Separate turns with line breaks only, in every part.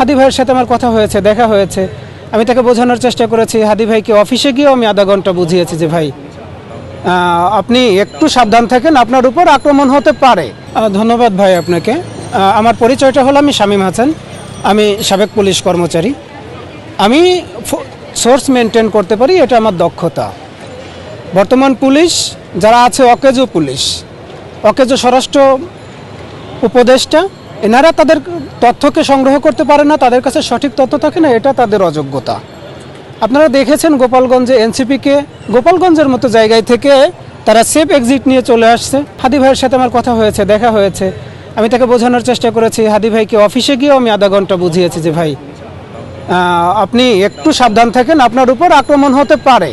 হাদি ভাইয়ের সাথে আমার কথা হয়েছে, দেখা হয়েছে। আমি তাকে বোঝানোর চেষ্টা করেছি, হাদি ভাইকে অফিসে গিয়েও আমি আধা ঘণ্টা বুঝিয়েছি যে ভাই আপনি একটু সাবধান থাকেন, আপনার উপর আক্রমণ হতে পারে। ধন্যবাদ ভাই আপনাকে। আমার পরিচয়টা হলো আমি শামীম হাসান, আমি সাবেক পুলিশ কর্মচারী। আমি সোর্স মেনটেন করতে পারি, এটা আমার দক্ষতা। বর্তমান পুলিশ, যারা আছে অকেজো পুলিশ, অকেজো স্বরাষ্ট্র উপদেষ্টা এনারা তাদের তথ্যকে সংগ্রহ করতে পারে না, তাদের কাছে সঠিক তথ্য থাকে না, এটা তাদের অযোগ্যতা। আপনারা দেখেছেন গোপালগঞ্জে এনসিপিকে, গোপালগঞ্জের মতো জায়গায় থেকে তারা সেফ এক্সিট নিয়ে চলে আসছে। হাদি ভাইয়ের সাথে আমার কথা হয়েছে, দেখা হয়েছে। আমি তাকে বোঝানোর চেষ্টা করেছি, হাদি ভাইকে অফিসে গিয়েও আমি আধা ঘণ্টা বুঝিয়েছি যে ভাই আপনি একটু সাবধান থাকেন, আপনার উপর আক্রমণ হতে পারে।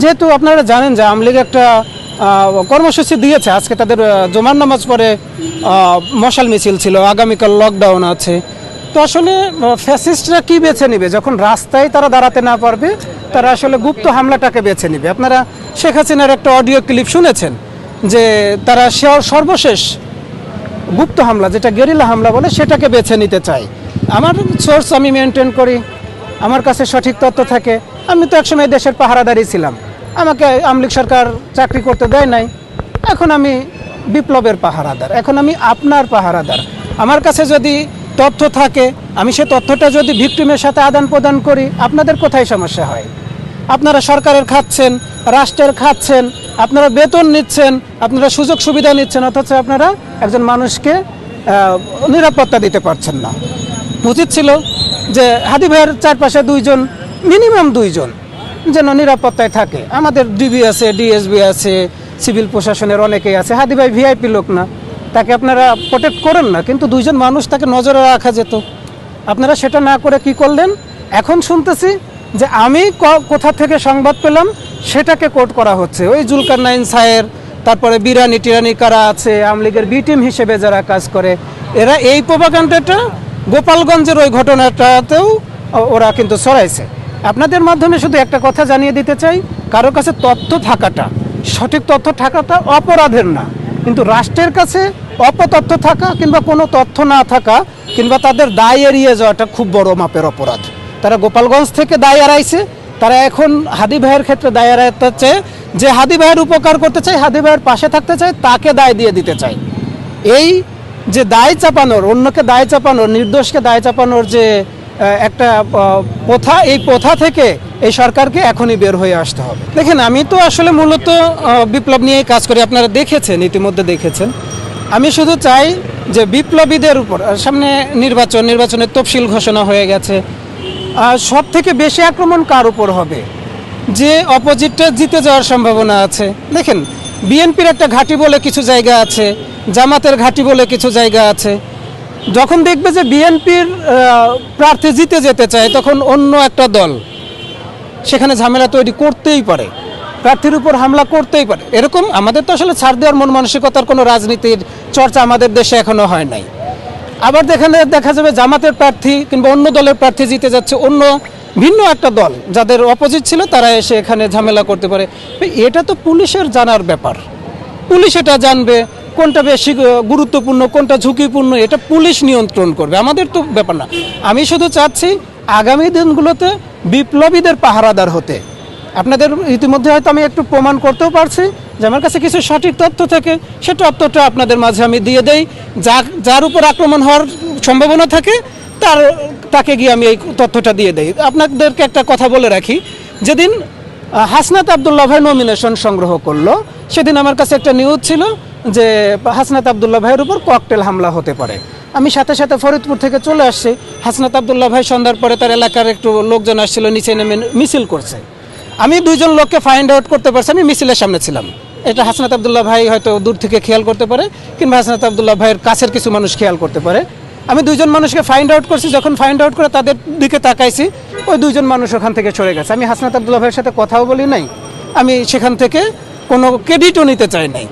যেহেতু আপনারা জানেন যে আওয়ামী একটা কর্মসূচি দিয়েছে। আজকে তাদের আহ, নামাজ পরে মশাল মিছিল ছিল আগামীকাল লকডাউন আছে। তো আসলে ফ্যাসিস্টরা কি বেছে নেবে? যখন রাস্তায় তারা দাঁড়াতে না পারবে তারা আসলে গুপ্ত হামলাটাকে বেছে নেবে। আপনারা শেখ হাসিনার একটা অডিও ক্লিপ শুনেছেন যে তারা সর্বশেষ গুপ্ত হামলা যেটা গেরিলা হামলা বলে সেটাকে বেছে নিতে চাই আমার সোর্স আমি মেনটেন করি আমার কাছে সঠিক তথ্য থাকে। আমি তো একসময় দেশের পাহারাদারি ছিলাম। আমাকে আমলিক সরকার চাকরি করতে দেয় নাই। এখন আমি বিপ্লবের পাহারাদার। এখন আমি আপনার পাহারাদার। আমার কাছে যদি তথ্য থাকে, আমি সে তথ্যটা যদি ভিক্টিমের সাথে আদান প্রদান করি, আপনাদের কোথায় সমস্যা হয়? আপনারা সরকারের খাচ্ছেন, রাষ্ট্রের খাচ্ছেন, আপনারা বেতন নিচ্ছেন, আপনারা সুযোগ সুবিধা নিচ্ছেন, অথচ আপনারা একজন মানুষকে নিরাপত্তা দিতে পারছেন না। উচিত ছিল যে হাদি ভাইয়ের চারপাশে দুইজন, মিনিমাম দুইজন যেন নিরাপত্তায় থাকে। আমাদের ডিবি আছে ডিএসবি আছে, সিভিল প্রশাসনের অনেকেই আছে। হাদি ভাই ভিআইপি লোক না। তাকে আপনারা প্রোটেক্ট করেন না, কিন্তু দুইজন মানুষ তাকে নজরে রাখা যেত। আপনারা সেটা না করে কি করলেন? এখন শুনতেছি যে আমি কোথা থেকে সংবাদ পেলাম, সেটাকে কোট করা হচ্ছে। ওই জুলকার নাইন সায়ের তারপরে বিরানি টিরানি কারা আছে, আওয়ামী লীগের বি টিম হিসেবে যারা কাজ করে, এরা এই প্রভাকাণ্ডটা গোপালগঞ্জের ওই ঘটনাটাতেও ওরা কিন্তু ছড়াইছে। আপনাদের মাধ্যমে শুধু একটা কথা জানিয়ে দিতে চাই, কারও কাছে তথ্য থাকাটা, সঠিক তথ্য থাকাটা অপরাধের না। কিন্তু রাষ্ট্রের কাছে অপতথ্য থাকা কিংবা কোনো তথ্য না থাকা কিংবা তাদের দায় এড়িয়ে যাওয়াটা খুব বড় মাপের অপরাধ। তারা গোপালগঞ্জ থেকে দায় এড়াইছে, তারা এখন হাদি ভাইয়ের ক্ষেত্রে দায় এড়াতে চায়, যে হাদি ভাইয়ের উপকার করতে চায়, হাদি ভাইয়ের পাশে থাকতে চায়, তাকে দায় দিয়ে দিতে চায়। এই যে দায় চাপানোর, অন্যকে দায় চাপানোর, নির্দোষকে দায় চাপানোর যে একটা প্রথা, এই প্রথা থেকে এই সরকারকে এখনই বের হয়ে আসতে হবে। দেখেন, আমি তো আসলে মূলত বিপ্লব নিয়েই কাজ করি। আপনারা দেখেছেন, ইতিমধ্যে দেখেছেন। আমি শুধু চাই যে বিপ্লবীদের উপর সামনে নির্বাচন, নির্বাচনের তফসিল ঘোষণা হয়ে গেছে। সব থেকে বেশি আক্রমণ কার উপর হবে? যে অপোজিটটা জিতে যাওয়ার সম্ভাবনা আছে। দেখেন, বিএনপির একটা ঘাঁটি বলে কিছু জায়গা আছে, জামাতের ঘাঁটি বলে কিছু জায়গা আছে। যখন দেখবে যে বিএনপির প্রার্থী জিতে যেতে চায়, তখন অন্য একটা দল সেখানে ঝামেলা তৈরি করতেই পারে। প্রার্থীর উপর হামলা করতেই পারে। এরকম আমাদের তো আসলে ছাড় দেওয়ার মন মানসিকতার কোনো রাজনীতির চর্চা আমাদের দেশে এখনও হয় নাই। আবার দেখানে দেখা যাবে জামাতের প্রার্থী কিংবা অন্য দলের প্রার্থী জিতে যাচ্ছে অন্য ভিন্ন একটা দল, যাদের অপোজিট ছিল তারা এসে এখানে ঝামেলা করতে পারে। এটা তো পুলিশের জানার ব্যাপার। পুলিশ এটা জানবে কোনটা বেশি গুরুত্বপূর্ণ, কোনটা ঝুঁকিপূর্ণ, এটা পুলিশ নিয়ন্ত্রণ করবে। আমাদের তো ব্যাপার না। আমি শুধু চাচ্ছি আগামী দিনগুলোতে বিপ্লবীদের পাহারাদার হতে। আপনাদের ইতিমধ্যে হয়তো আমি একটু প্রমাণ করতেও পারছি যে আমার কাছে কিছু সঠিক তথ্য থেকে। সে তথ্যটা আপনাদের মাঝে আমি দিয়ে দেই। যা, যার উপর আক্রমণ হওয়ার সম্ভাবনা থাকে, তার, তাকে গিয়ে আমি এই তথ্যটা দিয়ে দেই। আপনাদেরকে একটা কথা বলে রাখি। যেদিন হাসনাত আবদুল্লাহ ভাই নমিনেশন সংগ্রহ করল, সেদিন আমার কাছে একটা নিউজ ছিল যে হাসনাত আবদুল্লাহ ভাইয়ের উপর ককটেল হামলা হতে পারে। আমি সাথে সাথে ফরিদপুর থেকে চলে আসছি। হাসনাত আবদুল্লাহ ভাই সন্ধ্যার পরে তার এলাকার একটু লোকজন আসছিল, নিচে নেমে মিছিল করছে। আমি দুইজন লোককে ফাইন্ড আউট করতে পারছি, আমি মিছিলের সামনে ছিলাম। এটা হাসনাত আবদুল্লাহ ভাই হয়তো দূর থেকে খেয়াল করতে পারে, কিংবা হাসনাত আবদুল্লাহ ভাইয়ের কাছের কিছু মানুষ খেয়াল করতে পারে। আমি দুইজন মানুষকে ফাইন্ড আউট করছি, যখন ফাইন্ড আউট করে তাদের দিকে তাকাইছি, ওই দুইজন মানুষ ওখান থেকে সরে গেছে। আমি হাসনাত আবদুল্লাহ ভাইয়ের সাথে কথাও বলি নাই। আমি সেখান থেকে কোনো ক্রেডিটও নিতে চাই নাই।